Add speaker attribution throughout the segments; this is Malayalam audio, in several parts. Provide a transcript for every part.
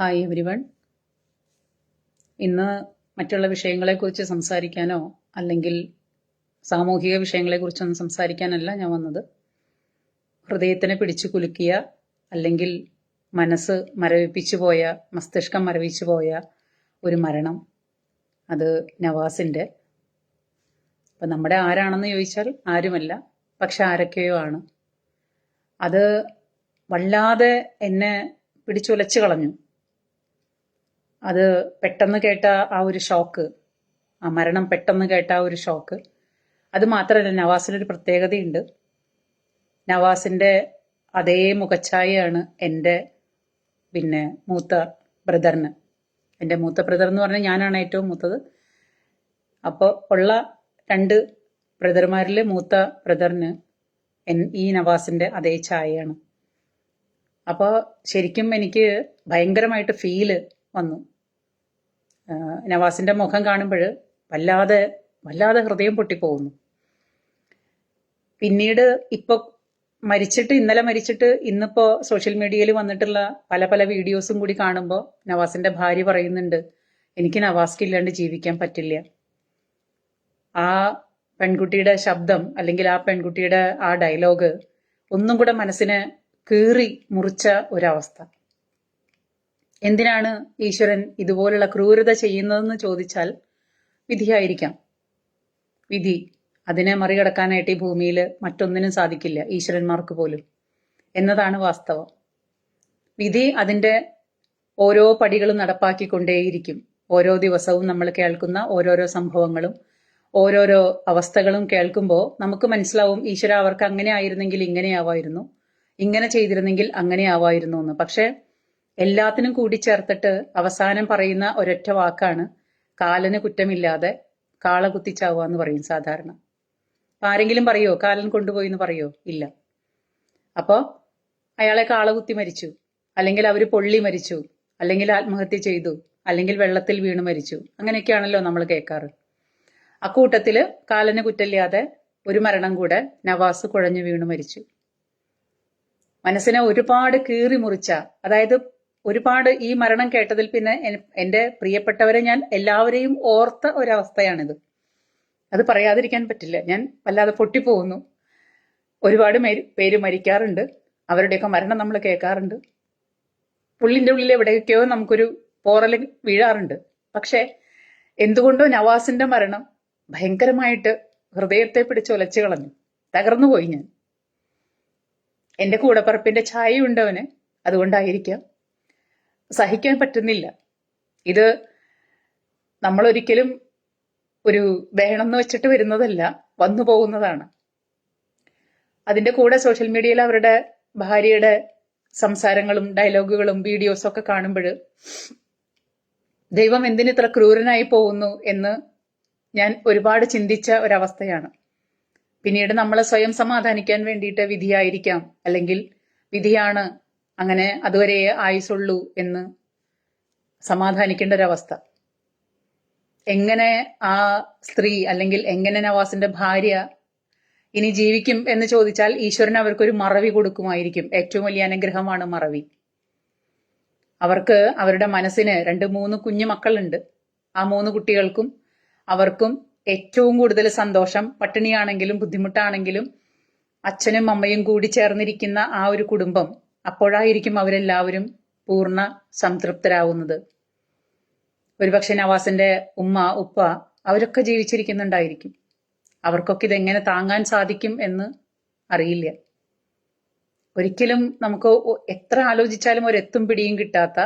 Speaker 1: ഹായ് എവരി വൺ ഇന്ന് മറ്റുള്ള വിഷയങ്ങളെക്കുറിച്ച് സംസാരിക്കാനോ അല്ലെങ്കിൽ സാമൂഹിക വിഷയങ്ങളെക്കുറിച്ചൊന്നും സംസാരിക്കാനല്ല ഞാൻ വന്നത്. ഹൃദയത്തിനെ പിടിച്ചു കുലുക്കിയ അല്ലെങ്കിൽ മനസ്സ് മരവിപ്പിച്ചു പോയ മസ്തിഷ്കം മരവിച്ചു പോയ ഒരു മരണം. അത് നവാസിന്റെ അപ്പം നമ്മുടെ ആരാണെന്ന് ചോദിച്ചാൽ ആരുമല്ല പക്ഷെ ആരൊക്കെയോ ആണ്. അത് വല്ലാതെ എന്നെ പിടിച്ചുലച്ചു കളഞ്ഞു. അത് പെട്ടെന്ന് കേട്ട ആ ഒരു ഷോക്ക് ആ മരണം പെട്ടെന്ന് കേട്ട ആ ഒരു ഷോക്ക് അത് മാത്രമല്ല നവാസിനൊരു പ്രത്യേകതയുണ്ട്. നവാസിന്റെ അതേ മുഖച്ഛായയാണ് എന്റെ പിന്നെ മൂത്ത ബ്രദറിന്. എന്റെ മൂത്ത ബ്രദർ എന്ന് പറഞ്ഞാൽ ഞാനാണ് ഏറ്റവും മൂത്തത്. അപ്പോൾ ഉള്ള രണ്ട് ബ്രദർമാരിൽ മൂത്ത ബ്രദറിന് എൻ ഈ നവാസിന്റെ അതേ ഛായയാണ്. അപ്പോൾ ശരിക്കും എനിക്ക് ഭയങ്കരമായിട്ട് ഫീൽ വന്നു. നവാസിന്റെ മുഖം കാണുമ്പോൾ വല്ലാതെ വല്ലാതെ ഹൃദയം പൊട്ടിപ്പോകുന്നു. പിന്നീട് ഇപ്പോൾ മരിച്ചിട്ട് ഇന്നലെ മരിച്ചിട്ട് ഇന്നിപ്പോ സോഷ്യൽ മീഡിയയിൽ വന്നിട്ടുള്ള പല പല വീഡിയോസും കൂടി കാണുമ്പോൾ നവാസിന്റെ ഭാര്യ പറയുന്നുണ്ട് എനിക്ക് നവാസ്ക്ക് ഇല്ലാണ്ട് ജീവിക്കാൻ പറ്റില്ല. ആ പെൺകുട്ടിയുടെ ശബ്ദം അല്ലെങ്കിൽ ആ പെൺകുട്ടിയുടെ ആ ഡയലോഗ് ഒന്നും കൂടെ മനസ്സിനെ കീറി മുറിച്ച ഒരവസ്ഥ. എന്തിനാണ് ഈശ്വരൻ ഇതുപോലുള്ള ക്രൂരത ചെയ്യുന്നതെന്ന് ചോദിച്ചാൽ വിധിയായിരിക്കാം. വിധി അതിനെ മറികടക്കാനായിട്ട് ഈ ഭൂമിയിൽ മറ്റൊന്നിനും സാധിക്കില്ല ഈശ്വരന്മാർക്ക് പോലും. എന്നതാണ് വാസ്തവം. വിധി അതിന്റെ ഓരോ പടികളും നടപ്പാക്കിക്കൊണ്ടേയിരിക്കും. ഓരോ ദിവസവും നമ്മൾ കേൾക്കുന്ന ഓരോരോ സംഭവങ്ങളും ഓരോരോ അവസ്ഥകളും കേൾക്കുമ്പോൾ നമുക്ക് മനസ്സിലാവും ഈശ്വര അവർക്ക് അങ്ങനെ ആയിരുന്നെങ്കിൽ ഇങ്ങനെ ആവായിരുന്നു ഇങ്ങനെ ചെയ്തിരുന്നെങ്കിൽ അങ്ങനെ ആവായിരുന്നു എന്ന് പക്ഷെ എല്ലാത്തിനും കൂടി ചേർത്തിട്ട് അവസാനം പറയുന്ന ഒരൊറ്റ വാക്കാണ് കാലന് കുറ്റമില്ലാതെ കാള കുത്തിച്ചാവുക എന്ന് പറയും സാധാരണ. ആരെങ്കിലും പറയോ കാലൻ കൊണ്ടുപോയി എന്ന് പറയോ? ഇല്ല. അപ്പോ അയാളെ കാള കുത്തി മരിച്ചു. അല്ലെങ്കിൽ അവർ പൊള്ളി മരിച്ചു. അല്ലെങ്കിൽ ആത്മഹത്യ ചെയ്തു. അല്ലെങ്കിൽ വെള്ളത്തിൽ വീണ് മരിച്ചു. അങ്ങനെയൊക്കെയാണല്ലോ നമ്മൾ കേൾക്കാറ്. അക്കൂട്ടത്തിൽ കാലന് കുറ്റമില്ലാതെ ഒരു മരണം കൂടെ നവാസ് കുഴഞ്ഞു വീണു മരിച്ചു. മനസ്സിനെ ഒരുപാട് കീറി മുറിച്ച അതായത് ഒരുപാട് ഈ മരണം കേട്ടതിൽ പിന്നെ എന്റെ പ്രിയപ്പെട്ടവരെ ഞാൻ എല്ലാവരെയും ഓർത്ത ഒരവസ്ഥയാണിത്. അത് പറയാതിരിക്കാൻ പറ്റില്ല. ഞാൻ വല്ലാതെ പൊട്ടിപ്പോകുന്നു. ഒരുപാട് പേര് മരിക്കാറുണ്ട്. അവരുടെയൊക്കെ മരണം നമ്മൾ കേൾക്കാറുണ്ട്. ഉള്ളിന്റെ ഉള്ളിൽ എവിടെയൊക്കെയോ നമുക്കൊരു പോറൽ വീഴാറുണ്ട്. പക്ഷെ എന്തുകൊണ്ടോ നവാസിന്റെ മരണം ഭയങ്കരമായിട്ട് ഹൃദയത്തെ പിടിച്ച് ഒലച്ചു കളഞ്ഞു. തകർന്നു പോയി ഞാൻ. കൂടപ്പറപ്പിന്റെ ഛായ ഉണ്ടവന് അതുകൊണ്ടായിരിക്കാം. സഹിക്കാൻ പറ്റുന്നില്ല. ഇത് നമ്മൾ ഒരിക്കലും ഒരു വേണമെന്ന് വെച്ചിട്ട് വരുന്നതല്ല വന്നു പോകുന്നതാണ്. അതിന്റെ കൂടെ സോഷ്യൽ മീഡിയയിൽ അവരുടെ ഭാര്യയുടെ സംസാരങ്ങളും ഡയലോഗുകളും വീഡിയോസും ഒക്കെ കാണുമ്പോൾ ദൈവം എന്തിന് ഇത്ര ക്രൂരനായി പോകുന്നു എന്ന് ഞാൻ ഒരുപാട് ചിന്തിച്ച ഒരവസ്ഥയാണ്. പിന്നീട് നമ്മളെ സ്വയം സമാധാനിക്കാൻ വേണ്ടിയിട്ട് വിധിയായിരിക്കാം. അല്ലെങ്കിൽ വിധിയാണ് അങ്ങനെ അതുവരെ ആയുസുള്ളൂ എന്ന് സമാധാനിക്കേണ്ട ഒരവസ്ഥ എങ്ങനെ ആ സ്ത്രീ അല്ലെങ്കിൽ എങ്ങനെ നവാസിന്റെ ഭാര്യ ഇനി ജീവിക്കും എന്ന് ചോദിച്ചാൽ ഈശ്വരൻ അവർക്കൊരു മറവി കൊടുക്കുമായിരിക്കും. ഏറ്റവും വലിയ അനുഗ്രഹമാണ് മറവി. അവർക്ക് അവരുടെ മനസ്സിന് രണ്ട് മൂന്ന് കുഞ്ഞു മക്കളുണ്ട്. ആ മൂന്ന് കുട്ടികൾക്കും അവർക്കും ഏറ്റവും കൂടുതൽ സന്തോഷം. പട്ടിണിയാണെങ്കിലും ബുദ്ധിമുട്ടാണെങ്കിലും അച്ഛനും അമ്മയും കൂടി ചേർന്നിരിക്കുന്ന ആ ഒരു കുടുംബം അപ്പോഴായിരിക്കും അവരെല്ലാവരും പൂർണ സംതൃപ്തരാവുന്നത്. ഒരുപക്ഷെ നവാസിന്റെ ഉമ്മ ഉപ്പ അവരൊക്കെ ജീവിച്ചിരിക്കുന്നുണ്ടായിരിക്കും. അവർക്കൊക്കെ ഇതെങ്ങനെ താങ്ങാൻ സാധിക്കും എന്ന് അറിയില്ല. ഒരിക്കലും നമുക്ക് എത്ര ആലോചിച്ചാലും ഒരെത്തും പിടിയും കിട്ടാത്ത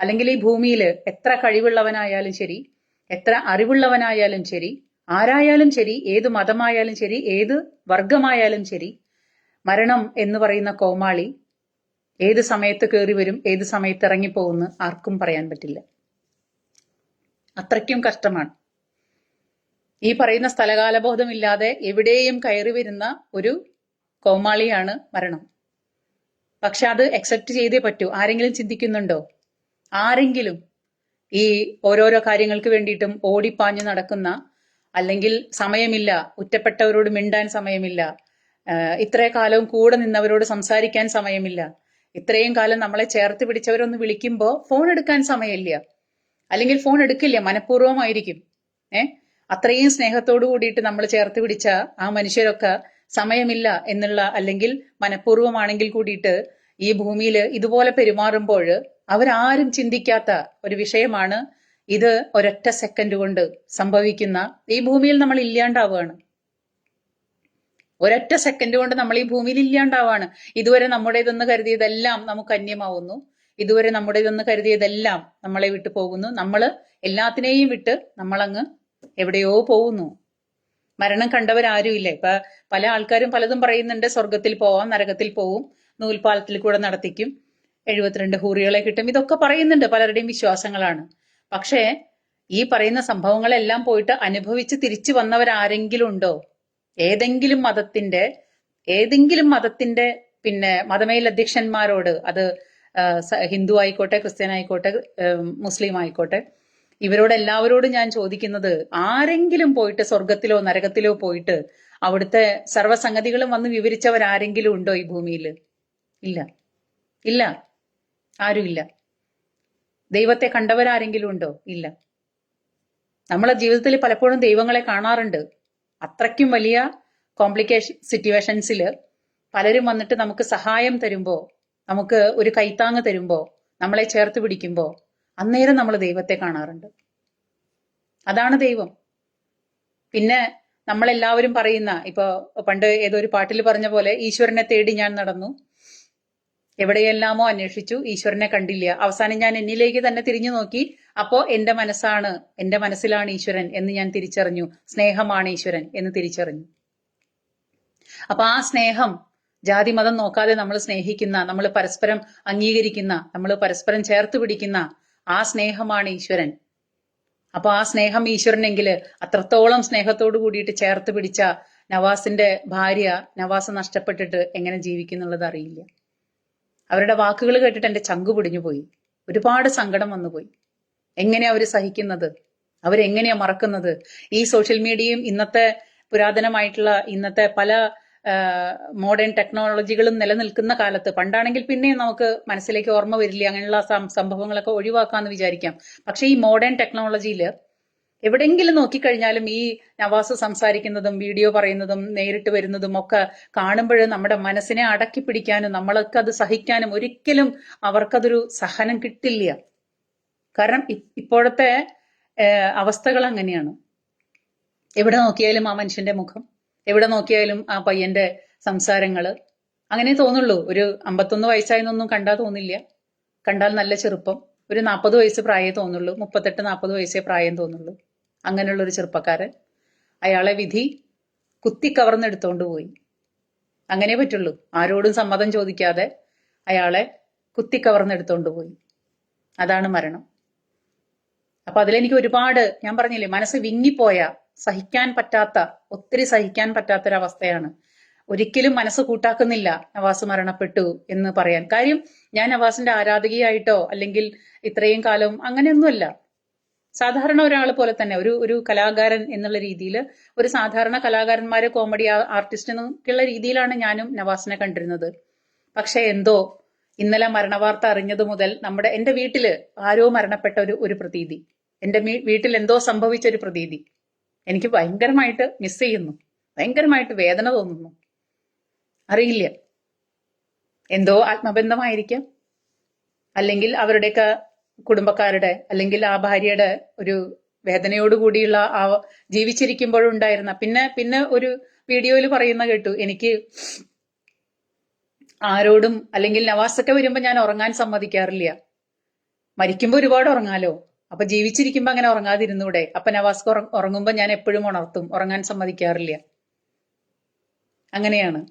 Speaker 1: അല്ലെങ്കിൽ ഈ ഭൂമിയിൽ എത്ര കഴിവുള്ളവനായാലും ശരി എത്ര അറിവുള്ളവനായാലും ശരി ആരായാലും ശരി ഏത് മതമായാലും ശരി ഏത് വർഗമായാലും ശരി മരണം എന്ന് പറയുന്ന കോമാളി ഏത് സമയത്ത് കയറി വരും ഏത് സമയത്ത് ഇറങ്ങിപ്പോകുമെന്ന് ആർക്കും പറയാൻ പറ്റില്ല. അത്രയ്ക്കും കഷ്ടമാണ്. ഈ പറയുന്ന സ്ഥലകാലബോധമില്ലാതെ എവിടെയും കയറി വരുന്ന ഒരു കോമാളിയാണ് മരണം. പക്ഷെ അത് അക്സെപ്റ്റ് ചെയ്തേ പറ്റൂ. ആരെങ്കിലും ചിന്തിക്കുന്നുണ്ടോ? ആരെങ്കിലും ഈ ഓരോരോ കാര്യങ്ങൾക്ക് വേണ്ടിയിട്ടും ഓടിപ്പാഞ്ഞു നടക്കുന്ന അല്ലെങ്കിൽ സമയമില്ല ഉറ്റപ്പെട്ടവരോട് മിണ്ടാൻ സമയമില്ല ഇത്രേ കാലവും കൂടെ നിന്നവരോട് സംസാരിക്കാൻ സമയമില്ല ഇത്രയും കാലം നമ്മളെ ചേർത്ത് പിടിച്ചവരൊന്ന് വിളിക്കുമ്പോൾ ഫോൺ എടുക്കാൻ സമയമില്ല. അല്ലെങ്കിൽ ഫോൺ എടുക്കില്ല മനഃപൂർവമായിരിക്കും. ഏ? അത്രയും സ്നേഹത്തോടു കൂടിയിട്ട് നമ്മൾ ചേർത്ത് പിടിച്ച ആ മനുഷ്യരൊക്കെ സമയമില്ല എന്നുള്ള അല്ലെങ്കിൽ മനഃപൂർവമാണെങ്കിൽ കൂടിയിട്ട് ഈ ഭൂമിയിൽ ഇതുപോലെ പെരുമാറുമ്പോൾ അവരാരും ചിന്തിക്കാത്ത ഒരു വിഷയമാണ് ഇത് ഒരൊറ്റ സെക്കൻഡ് കൊണ്ട് സംഭവിക്കുന്ന ഈ ഭൂമിയിൽ നമ്മൾ ഇല്ലാണ്ടാവുകയാണ് ഒരൊറ്റ സെക്കൻഡ് കൊണ്ട് നമ്മൾ ഈ ഭൂമിയിൽ ഇല്ലാണ്ടാവാണ്. ഇതുവരെ നമ്മുടേതെന്ന് കരുതിയതെല്ലാം നമുക്ക് അന്യമാവുന്നു. ഇതുവരെ നമ്മുടേതെന്ന് കരുതിയതെല്ലാം നമ്മളെ വിട്ടു പോകുന്നു. നമ്മൾ എല്ലാത്തിനെയും വിട്ട് നമ്മളങ്ങ് എവിടെയോ പോകുന്നു. മരണം കണ്ടവരാരുമില്ല. ഇപ്പൊ പല ആൾക്കാരും പലതും പറയുന്നുണ്ട്. സ്വർഗത്തിൽ പോവാം നരകത്തിൽ പോവും നൂൽപാലത്തിൽ കൂടെ നടത്തിക്കും എഴുപത്തിരണ്ട് ഹൂറികളെ കിട്ടും. ഇതൊക്കെ പറയുന്നുണ്ട് പലരുടെയും വിശ്വാസങ്ങളാണ്. പക്ഷേ ഈ പറയുന്ന സംഭവങ്ങളെല്ലാം പോയിട്ട് അനുഭവിച്ച് തിരിച്ചു വന്നവരാരെങ്കിലും ഉണ്ടോ? ഏതെങ്കിലും മതത്തിന്റെ ഏതെങ്കിലും മതത്തിന്റെ പിന്നെ മതമേൽ മതമേലധ്യക്ഷന്മാരോട് അത് ഹിന്ദു ആയിക്കോട്ടെ ക്രിസ്ത്യൻ ആയിക്കോട്ടെ മുസ്ലിം ആയിക്കോട്ടെ ഇവരോട് എല്ലാവരോടും ഞാൻ ചോദിക്കുന്നത് ആരെങ്കിലും പോയിട്ട് സ്വർഗത്തിലോ നരകത്തിലോ പോയിട്ട് അവിടുത്തെ സർവസംഗതികളും വന്ന് വിവരിച്ചവർ ആരെങ്കിലും ഉണ്ടോ ഈ ഭൂമിയിൽ? ഇല്ല. ഇല്ല. ആരുമില്ല ദൈവത്തെ കണ്ടവരാരെങ്കിലും ഉണ്ടോ? ഇല്ല. നമ്മളെ ജീവിതത്തിൽ പലപ്പോഴും ദൈവങ്ങളെ കാണാറുണ്ട്. അത്രയ്ക്കും വലിയ കോംപ്ലിക്കേഷൻ സിറ്റുവേഷൻസിൽ പലരും വന്നിട്ട് നമുക്ക് സഹായം തരുമ്പോൾ നമുക്ക് ഒരു കൈത്താങ് തരുമ്പോൾ നമ്മളെ ചേർത്ത് പിടിക്കുമ്പോൾ അന്നേരം നമ്മൾ ദൈവത്തെ കാണാറുണ്ട്. അതാണ് ദൈവം. പിന്നെ നമ്മളെല്ലാവരും പറയുന്ന ഇപ്പൊ പണ്ട് ഏതോ ഒരു പാട്ടിൽ പറഞ്ഞ പോലെ ഈശ്വരനെ തേടി ഞാൻ നടന്നു. എവിടെയെല്ലാമോ അന്വേഷിച്ചു ഈശ്വരനെ കണ്ടില്ല. അവസാനം ഞാൻ എന്നിലേക്ക് തന്നെ തിരിഞ്ഞു നോക്കി അപ്പോ എന്റെ മനസ്സാണ് എന്റെ മനസ്സിലാണ് ഈശ്വരൻ എന്ന് ഞാൻ തിരിച്ചറിഞ്ഞു. സ്നേഹമാണ് ഈശ്വരൻ എന്ന് തിരിച്ചറിഞ്ഞു. അപ്പൊ ആ സ്നേഹം ജാതി മതം നോക്കാതെ നമ്മൾ സ്നേഹിക്കുന്ന നമ്മൾ പരസ്പരം അംഗീകരിക്കുന്ന നമ്മൾ പരസ്പരം ചേർത്ത് പിടിക്കുന്ന ആ സ്നേഹമാണ് ഈശ്വരൻ. അപ്പൊ ആ സ്നേഹം ഈശ്വരനെങ്കിൽ അത്രത്തോളം സ്നേഹത്തോടു കൂടിയിട്ട് ചേർത്ത് പിടിച്ച നവാസിന്റെ ഭാര്യ നവാസ് നഷ്ടപ്പെട്ടിട്ട് എങ്ങനെ ജീവിക്കുന്നുള്ളത് അറിയില്ല. അവരുടെ വാക്കുകൾ കേട്ടിട്ട് എന്റെ ചങ്കു പിടിഞ്ഞു പോയി ഒരുപാട് സങ്കടം വന്നുപോയി. എങ്ങനെയാ അവർ സഹിക്കുന്നത്? അവരെങ്ങനെയാ മറക്കുന്നത്? ഈ സോഷ്യൽ മീഡിയയും ഇന്നത്തെ പുരാതനമായിട്ടുള്ള ഇന്നത്തെ പല മോഡേൺ ടെക്നോളജികളും നിലനിൽക്കുന്ന കാലത്ത് പണ്ടാണെങ്കിൽ പിന്നെയും നമുക്ക് മനസ്സിലേക്ക് ഓർമ്മ വരില്ല? അങ്ങനെയുള്ള സംഭവങ്ങളൊക്കെ ഒഴിവാക്കാന്ന് വിചാരിക്കാം. പക്ഷേ ഈ മോഡേൺ ടെക്നോളജിയിൽ എവിടെയെങ്കിലും നോക്കിക്കഴിഞ്ഞാലും ഈ നവാസ് സംസാരിക്കുന്നതും വീഡിയോ പറയുന്നതും നേരിട്ട് വരുന്നതും ഒക്കെ കാണുമ്പോൾ നമ്മുടെ മനസ്സിനെ അടക്കി പിടിക്കാനും നമ്മളൊക്കെ അത് സഹിക്കാനും ഒരിക്കലും അവർക്കതൊരു സഹനം കിട്ടില്ല. കാരണം ഇപ്പോഴത്തെ അവസ്ഥകൾ അങ്ങനെയാണ്. എവിടെ നോക്കിയാലും ആ മനുഷ്യന്റെ മുഖം എവിടെ നോക്കിയാലും ആ പയ്യന്റെ സംസാരങ്ങൾ അങ്ങനെ തോന്നുള്ളൂ. ഒരു അമ്പത്തൊന്ന് വയസ്സായെന്നൊന്നും കണ്ടാ തോന്നില്ല. കണ്ടാൽ നല്ല ചെറുപ്പം. ഒരു നാൽപ്പത് വയസ്സ് പ്രായമേ തോന്നുള്ളൂ. മുപ്പത്തെട്ട് നാൽപ്പത് വയസ്സേ പ്രായം തോന്നുള്ളൂ. അങ്ങനെയുള്ള ഒരു ചെറുപ്പക്കാരൻ. അയാളെ വിധി കുത്തി കവർന്നെടുത്തോണ്ട് പോയി. അങ്ങനെ പറ്റുള്ളൂ. ആരോടും സമ്മതം ചോദിക്കാതെ അയാളെ കുത്തി കവർന്നെടുത്തോണ്ട് പോയി. അതാണ് മരണം. അപ്പൊ അതിലെനിക്ക് ഒരുപാട് ഞാൻ പറഞ്ഞില്ലേ മനസ്സ് വിങ്ങിപ്പോയ സഹിക്കാൻ പറ്റാത്ത ഒത്തിരി സഹിക്കാൻ പറ്റാത്തൊരവസ്ഥയാണ്. ഒരിക്കലും മനസ്സ് കൂട്ടാക്കുന്നില്ല നവാസ് മരണപ്പെട്ടു എന്ന് പറയാൻ. കാര്യം ഞാൻ നവാസിന്റെ ആരാധകയായിട്ടോ അല്ലെങ്കിൽ ഇത്രയും കാലം അങ്ങനെയൊന്നുമല്ല. സാധാരണ ഒരാൾ പോലെ തന്നെ ഒരു ഒരു കലാകാരൻ എന്നുള്ള രീതിയിൽ ഒരു സാധാരണ കലാകാരന്മാരെ കോമഡി ആർട്ടിസ്റ്റ് എന്നൊക്കെയുള്ള രീതിയിലാണ് ഞാനും നവാസിനെ കണ്ടിരുന്നത്. പക്ഷെ എന്തോ ഇന്നലെ മരണവാർത്ത അറിഞ്ഞത് മുതൽ നമ്മുടെ എന്റെ വീട്ടിൽ ആരോ മരണപ്പെട്ട ഒരു ഒരു പ്രതീതി. എന്റെ വീട്ടിൽ എന്തോ സംഭവിച്ച ഒരു പ്രതീതി. എനിക്ക് ഭയങ്കരമായിട്ട് മിസ് ചെയ്യുന്നു. ഭയങ്കരമായിട്ട് വേദന തോന്നുന്നു. അറിയില്ല. എന്തോ ആത്മബന്ധമായിരിക്കാം. അല്ലെങ്കിൽ അവരുടെയൊക്കെ കുടുംബക്കാരുടെ അല്ലെങ്കിൽ ആ ഭാര്യയുടെ ഒരു വേദനയോടുകൂടിയുള്ള ആ ജീവിച്ചിരിക്കുമ്പോഴുണ്ടായിരുന്ന പിന്നെ പിന്നെ ഒരു വീഡിയോയിൽ പറയുന്ന കേട്ടു. എനിക്ക് ആരോടും അല്ലെങ്കിൽ നവാസൊക്കെ വരുമ്പോൾ ഞാൻ ഉറങ്ങാൻ സമ്മതിക്കാറില്ല. മരിക്കുമ്പോ ഒരുപാട് ഉറങ്ങാലോ? അപ്പൊ ജീവിച്ചിരിക്കുമ്പോ അങ്ങനെ ഉറങ്ങാതിരുന്നൂടെ? അപ്പൊ നവാസ് ഉറ- ഉറങ്ങുമ്പോ ഞാൻ എപ്പോഴും ഉണർത്തും. ഉറങ്ങാൻ സമ്മതിക്കാറില്ല. അങ്ങനെയാണ്.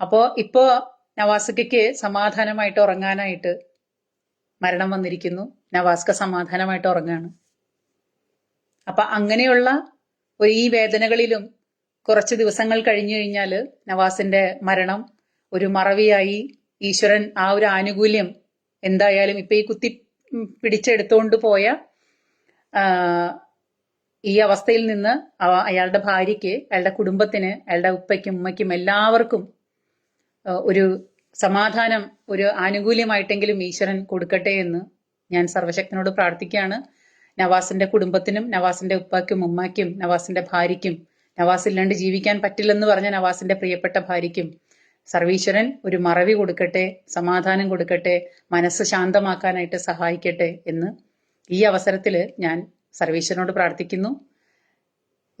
Speaker 1: അപ്പോ ഇപ്പോ നവാസ്കയ്ക്ക് സമാധാനമായിട്ട് ഉറങ്ങാനായിട്ട് മരണം വന്നിരിക്കുന്നു. നവാസ്ക സമാധാനമായിട്ട് ഉറങ്ങാണ്. അപ്പൊ അങ്ങനെയുള്ള ഒരു ഈ വേദനകളിലും കുറച്ച് ദിവസങ്ങൾ കഴിഞ്ഞു കഴിഞ്ഞാൽ നവാസിന്റെ മരണം ഒരു മറവിയായി. ഈശ്വരൻ ആ ഒരു ആനുകൂല്യം എന്തായാലും ഇപ്പൊ ഈ കുത്തി ഉം, പിടിച്ചെടുത്തോണ്ട് പോയ ഈ അവസ്ഥയിൽ നിന്ന് അയാളുടെ ഭാര്യയ്ക്ക് അയാളുടെ കുടുംബത്തിന് അയാളുടെ ഉപ്പയ്ക്കും ഉമ്മയ്ക്കും എല്ലാവർക്കും ഒരു സമാധാനം ഒരു ആനുകൂല്യമായിട്ടെങ്കിലും ഈശ്വരൻ കൊടുക്കട്ടെ എന്ന് ഞാൻ സർവശക്തനോട് പ്രാർത്ഥിക്കുകയാണ്. നവാസിന്റെ കുടുംബത്തിനും നവാസിന്റെ ഉപ്പാക്കും ഉമ്മാക്കും നവാസിന്റെ ഭാര്യയ്ക്കും നവാസ് ഇല്ലാണ്ട് ജീവിക്കാൻ പറ്റില്ലെന്ന് പറഞ്ഞ നവാസിന്റെ പ്രിയപ്പെട്ട ഭാര്യയ്ക്കും സർവീശ്വരൻ ഒരു മറവി കൊടുക്കട്ടെ സമാധാനം കൊടുക്കട്ടെ മനസ്സ് ശാന്തമാക്കാനായിട്ട് സഹായിക്കട്ടെ എന്ന് ഈ അവസരത്തിൽ ഞാൻ സർവീശ്വരനോട് പ്രാർത്ഥിക്കുന്നു.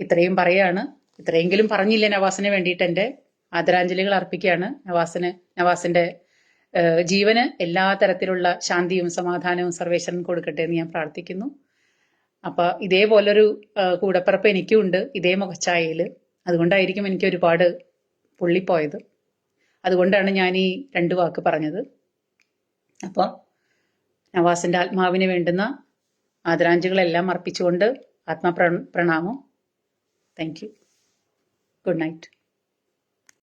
Speaker 1: ഇത്രയും പറയാണ്. ഇത്രയെങ്കിലും പറഞ്ഞില്ല നവാസിന് വേണ്ടിയിട്ട് എന്റെ ആദരാഞ്ജലികൾ അർപ്പിക്കുകയാണ്. നവാസിന് നവാസിന്റെ ഏഹ്, ജീവന് എല്ലാ തരത്തിലുള്ള ശാന്തിയും സമാധാനവും സർവേശ്വരൻ കൊടുക്കട്ടെ എന്ന് ഞാൻ പ്രാർത്ഥിക്കുന്നു. അപ്പൊ ഇതേപോലൊരു കൂടപ്പിറപ്പ് എനിക്കും ഉണ്ട് ഇതേ മുഖച്ചായയിൽ അതുകൊണ്ടായിരിക്കും എനിക്ക് ഒരുപാട് പൊള്ളിപ്പോയത്. അതുകൊണ്ടാണ് ഞാൻ ഈ രണ്ട് വാക്ക് പറഞ്ഞത്. അപ്പോൾ നവാസിന്റെ ആത്മാവിന് വേണ്ടുന്ന ആദരാഞ്ജലികളെല്ലാം അർപ്പിച്ചുകൊണ്ട് ആത്മപ്രണാമം താങ്ക് യു. Good night.